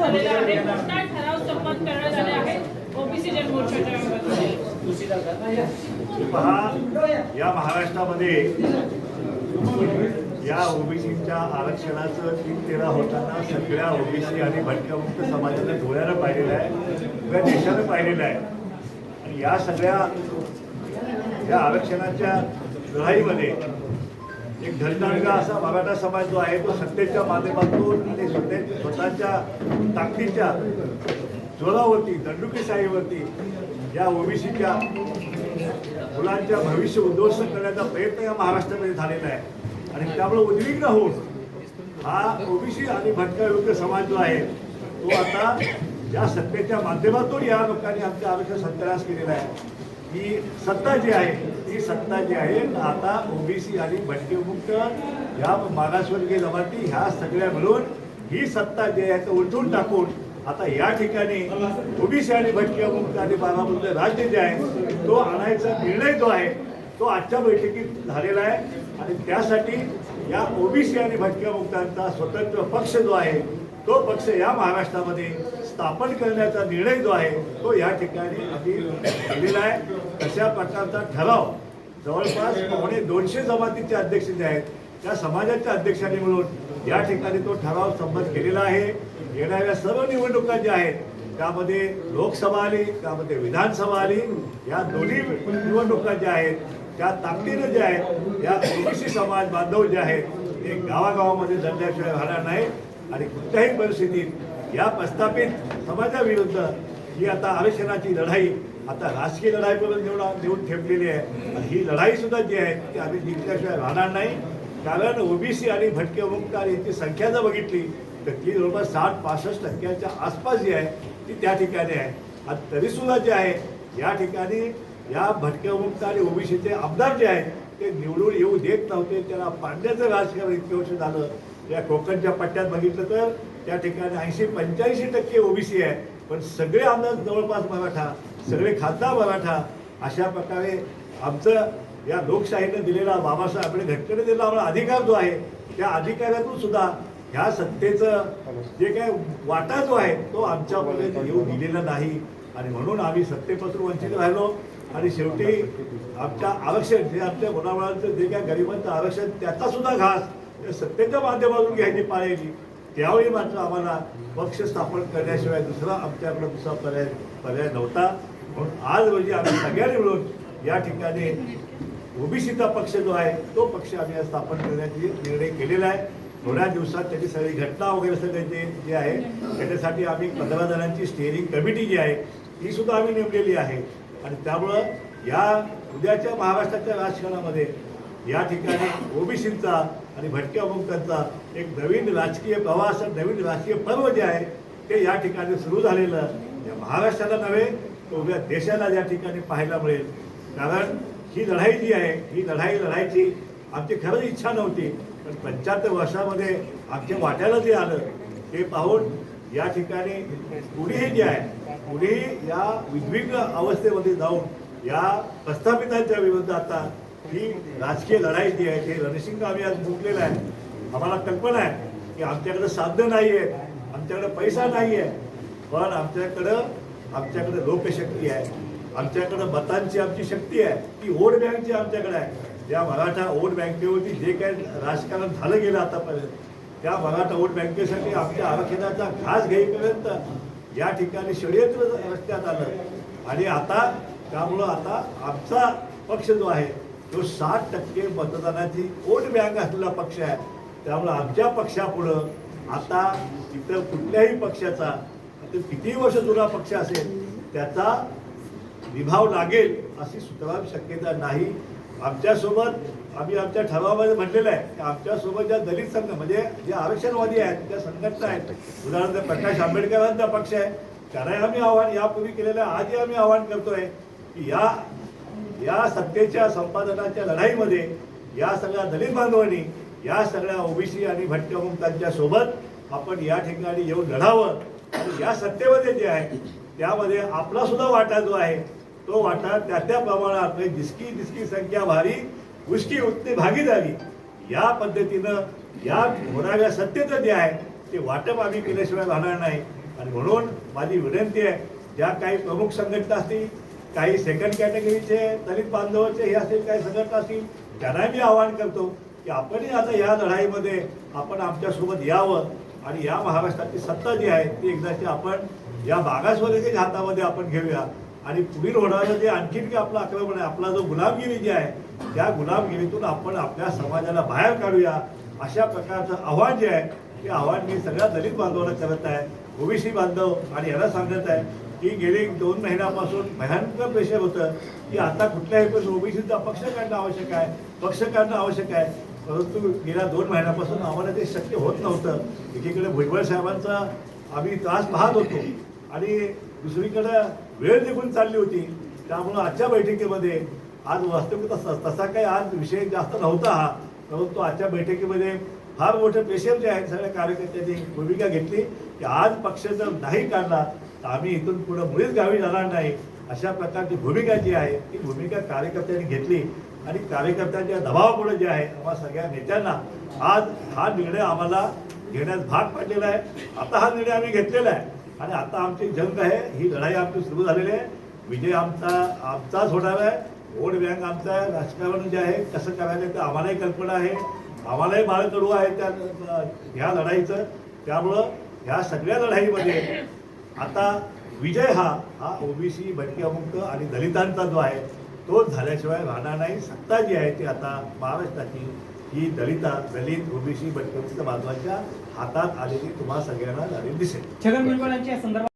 झालेला आहे. कोणता ठराव संमत करण्यात आले ओबीसी जनमोर्चाच्या या महाराष्ट्रामध्ये या ओबीसीच्या आरक्षणाचं तीन तेरा होताना सगळ्या ओबीसी आणि भटक्यामुक्त समाजाने डोळ्यानं पाहिलेलं आहे सगळ्या देशानं पाहिलेलं आहे. आणि या सगळ्या या आरक्षणाच्या लढाईमध्ये एक धनदांडगा असा मराठा समाज जो आहे तो सत्तेच्या माध्यमातून आणि स्वतः स्वतःच्या ताकदीच्या जोरावरती दंडुकीशाहीवरती या ओबीसीच्या मुलांच्या भविष्य उद्ध्वस्त करण्याचा प्रयत्न या महाराष्ट्रामध्ये झालेला आहे. आणि त्यामुळे उद्विग्न होऊन हा ओबीसी आणि भटका समाज जो आहे तो आता या सत्तेच्या माध्यमातून या लोकांनी आमच्या आरोग्य सत्यानाश केलेला आहे. ही सत्ता जी आहे ती सत्ता जी आहे आता ओबीसी आणि भटकेमुक्त या मागासवर्गीय जमाती ह्या सगळ्या मिळून ही सत्ता जी आहे उलटून टाकून आता या ठिकाणी ओबीसी आणि भटकेमुक्त आणि बागामुक्त राज्य जे आहे तो आणायचा निर्णय जो आहे तो आजच्या बैठकीत झालेला आहे. आणि त्यासाठी या ओबीसी आणि भटक्या मुक्तांचा स्वतंत्र पक्ष जो आहे तो पक्ष या महाराष्ट्रामध्ये स्थापन करण्याचा निर्णय जो आहे तो या ठिकाणी आधी केलेला आहे. तशा प्रकारचा ठराव जवळपास पावणे दोनशे जमातीचे अध्यक्ष जे आहेत त्या समाजाच्या अध्यक्षांनी मिळून या ठिकाणी तो ठराव संमत केलेला आहे. येणाऱ्या सर्व निवडणुका ज्या आहेत त्यामध्ये लोकसभा आली त्यामध्ये विधानसभा आली या दोन्ही निवडणुका ज्या आहेत त्या ताकदीनं ज्या आहेत या ओबीसी समाज बांधव जे आहेत ते गावागावामध्ये लढल्याशिवाय राहणार नाही आणि कुठल्याही परिस्थितीत या प्रस्थापित समाजाविरुद्ध ही आता आरक्षणाची लढाई आता राजकीय लढाईपर्यंत निवडा देऊन ठेवलेली आहे. आणि ही लढाई सुद्धा जी आहे ती आम्ही जिंकल्याशिवाय राहणार नाही. कारण ओबीसी आणि भटके मुक्त आणि यांची संख्या जर बघितली तर ती जवळपास साठ पासष्ट टक्क्याच्या आसपास जी आहे ती त्या ठिकाणी आहे. आणि तरीसुद्धा जे आहे या ठिकाणी या भटक्या मुक्त आणि ओबीसीचे आमदार जे आहेत ते निवडून येऊ देत नव्हते. त्याला पाडण्याचं राजकारण इतके वर्ष झालं. या कोकणच्या पट्ट्यात बघितलं तर त्या ठिकाणी ऐंशी पंच्याऐंशी टक्के ओबीसी आहे पण सगळे आमदार जवळपास मराठा सगळे खासदार मराठा. अशा प्रकारे आमचं या लोकशाहीनं दिलेला बाबासाहेब आपल्या घटनेने दिलेला आपला अधिकार जो आहे त्या अधिकारातून सुद्धा ह्या सत्तेचं जे काय वाटा जो आहे तो आमच्यापर्यंत येऊ दिलेला नाही. आणि म्हणून आम्ही सत्तेपासून वंचित राहिलो. आणि शेवटी आमच्या आरक्षण जे आमच्या मुलामुळांचं जे काय गरिबांचं आरक्षण त्याचा सुद्धा घास सत्तेच्या माध्यमातून घ्यायची पाळायची त्यावेळी मात्र आम्हाला पक्ष स्थापन करण्याशिवाय दुसरा आमच्याकडे दुसरा पर्याय पर्याय नव्हता. म्हणून आज रोजी आम्ही सगळ्यांनी मिळून या ठिकाणी ओबीसीचा पक्ष जो आहे तो पक्ष आम्ही स्थापन करण्याची निर्णय केलेला आहे. थोड्या दिवसात त्याची सगळी घटना वगैरे सगळे जे जे आहे त्याच्यासाठी आम्ही पंधरा जणांची स्टेअरिंग कमिटी जी आहे ती सुद्धा आम्ही नेमलेली आहे. आणि त्यामुळं या उद्याच्या महाराष्ट्राच्या राजकारणामध्ये या ठिकाणी ओबीसींचा आणि भटक्या मुक्तांचा एक नवीन राजकीय प्रवास नवीन राजकीय पर्व जे आहे ते या ठिकाणी सुरू झालेलं. या महाराष्ट्राला नव्हे तर उद्या देशाला या ठिकाणी पाहायला मिळेल. कारण ही लढाई जी आहे ही लढाई लढायची आमची खरंच इच्छा नव्हती. पण पंच्याहत्तर वर्षामध्ये आमच्या वाट्याला जे आलं ते पाहून या ठिकाणी कुणीही जे आहे कुणीही या विद्विग्न अवस्थेमध्ये जाऊन या प्रस्थापितांच्या विरुद्ध आता ही राजकीय लढाई जी आहे ते रणशिंग आम्ही आज मुकलेलं आहे. आम्हाला कल्पना आहे की आमच्याकडे साधनं नाही आहे आमच्याकडे पैसा नाही आहे पण आमच्याकडं आमच्याकडे लोकशक्ती आहे. आमच्याकडं मतांची आमची शक्ती आहे. ती वोट बँकची आमच्याकडे आहे त्या मराठा वोट बँकेवरती जे काही राजकारण झालं गेलं आतापर्यंत त्या मराठा वोट बँकेसाठी आमच्या आरक्षणाचा घास घेईपर्यंत या ठिकाणी षडयंत्र रस्त्यात आलं. आणि आता त्यामुळं आता आमचा पक्ष जो आहे तो साठ टक्के मतदानाची वोट बँक असलेला पक्ष आहे त्यामुळं आमच्या पक्षापुढं आता इतर कुठल्याही पक्षाचा तो कितीही वर्ष जुना पक्ष असेल त्याचा विभाव लागेल अशी सुतराम शक्यता नाही. आमच्यासोबत आम्ही आमच्या ठरावामध्ये म्हटलेलं आहे की आमच्यासोबत ज्या दलित संघ म्हणजे जे आरक्षणवादी आहेत त्या संघटना आहेत उदाहरणार्थ प्रकाश आंबेडकरांचा पक्ष आहे त्यांनाही आम्ही आव्हान यापूर्वी केलेलं आहे आजही आम्ही आव्हान करतोय की या या सत्तेच्या संपादनाच्या लढाईमध्ये या सगळ्या दलित बांधवांनी या सगळ्या ओबीसी आणि भटक्यामुक्तांच्या सोबत आपण या ठिकाणी येऊन लढावं. आणि या सत्तेमध्ये जे आहे त्यामध्ये आपला सुद्धा वाटा जो आहे तो वाटा त्या त्या प्रमाणात म्हणजे जिसकी जिसकी संख्या भारी उसकी उत्ती भागीदारी. या पद्धतीनं या होणाऱ्या सत्तेचं जे आहे ते वाटप आम्ही केल्याशिवाय राहणार नाही. आणि म्हणून माझी विनंती आहे ज्या काही प्रमुख संघटना असतील काही सेकंड कॅटेगरीचे दलित बांधवाचे हे असतील काही संघटना असतील त्यांना मी आवाहन करतो की आपणही आता या लढाईमध्ये आपण आमच्यासोबत यावं आणि या महाराष्ट्राची सत्ता जी आहे ती एकदाची आपण या मागासवर्गीय हातामध्ये आपण घेऊया. आणि पुढील होणारं जे आणखीन की आपलं आक्रमण आहे आपला जो गुलामगिरी जी आहे त्या गुलामगिरीतून आपण आपल्या समाजाला बाहेर काढूया. अशा प्रकारचं आव्हान जे आहे ते आव्हान मी सगळ्या दलित बांधवांना करत आहे. ओबीसी बांधव आणि याला सांगत आहे की गेली दोन महिन्यापासून भयंकर प्रेशर होतं की आता कुठल्याही पण ओबीसीचा पक्ष काढणं आवश्यक आहे पक्ष काढणं आवश्यक आहे. परंतु गेल्या दोन महिन्यापासून आम्हाला ते शक्य होत नव्हतं. एकीकडे भुजबळ साहेबांचा आम्ही त्रास पाहत होतो आणि दुसरीकडं वेळ निघून चालली होती. त्यामुळं आजच्या बैठकीमध्ये आज वास्तविक तसा तसा काही आज विषय जास्त नव्हता हा. परंतु आजच्या बैठकीमध्ये फार मोठे प्रेशर जे आहे सगळ्या कार्यकर्त्यांनी भूमिका घेतली की आज पक्ष जर नाही काढला तर आम्ही इथून पुढे मुळीच गावी जाणार नाही. अशा प्रकारची भूमिका जी आहे ती भूमिका कार्यकर्त्यांनी घेतली. आणि कार्यकर्त्यांच्या दबावामुळे जे आहे आम्हा सगळ्या नेत्यांना आज हा निर्णय आम्हाला घेण्यास भाग पडलेला आहे. आता हा निर्णय आम्ही घेतलेला आहे. आणि आता आमची जंग आहे ही लढाई आमची सुरू झालेली आहे. विजय आमचा आमचाच होणार आहे. वोट बँक आमचा आहे राजकारण जे आहे. कसं करायचं ते आम्हालाही कल्पना आहे. आम्हालाही बाळकडू आहे त्या ह्या लढाईचं. त्यामुळं ह्या सगळ्या लढाईमध्ये आता विजय हा हा ओबीसी भटक्यामुक्त आणि दलितांचा जो आहे तो झाल्याशिवाय राहणार नाही. सत्ता जी आहे ती आता महाराष्ट्राची ही दलिता दलित ओबीसी भटक्यामुक्त बांधवांच्या हातात आलेली तुम्हा सगळ्यांना झालेली दिसेल.